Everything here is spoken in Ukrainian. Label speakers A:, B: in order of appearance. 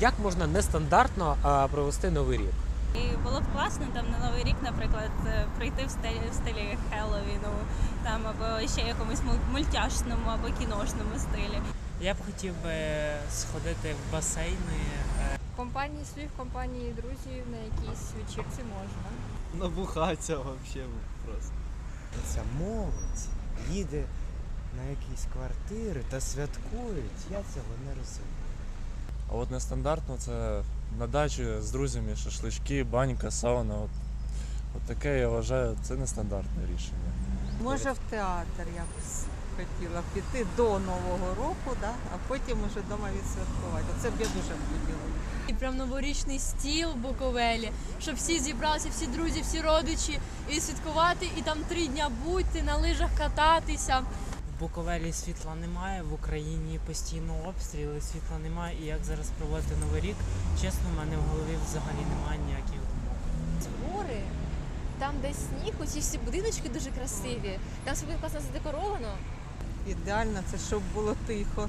A: Як можна нестандартно а, провести новий рік?
B: І було б класно там на новий рік, наприклад, е, прийти в стилі в стилі Хеллоуіну, там або ще якомусь мультяшному або кіношному стилі.
C: Я б хотів би сходити в басейни. е,
D: В компанії своїх, в компанії друзів на якійсь вечірці можна.
E: Набухатися взагалі просто.
F: Ця молодь їде на якісь квартири та святкують. Я цього не розумію.
G: А от нестандартно це на дачі з друзями, шашлички, банька, сауна. От, от таке я вважаю, це нестандартне рішення.
H: Може, в театр я б хотіла піти до Нового року, да? а потім уже вдома відсвяткувати. Оце б я дуже хотіла.
I: І прям новорічний стіл в Буковелі, щоб всі зібралися, всі друзі, всі родичі, і святкувати, і там три дня бути, на лижах кататися.
C: Буковелі світла немає, в Україні постійно обстріли, світла немає. І як зараз проводити новий рік, чесно, в мене в голові взагалі немає ніяких думок.
D: Гори, там де сніг, оці всі будиночки дуже красиві. Там все буде класно задекоровано.
H: Ідеально це щоб було тихо.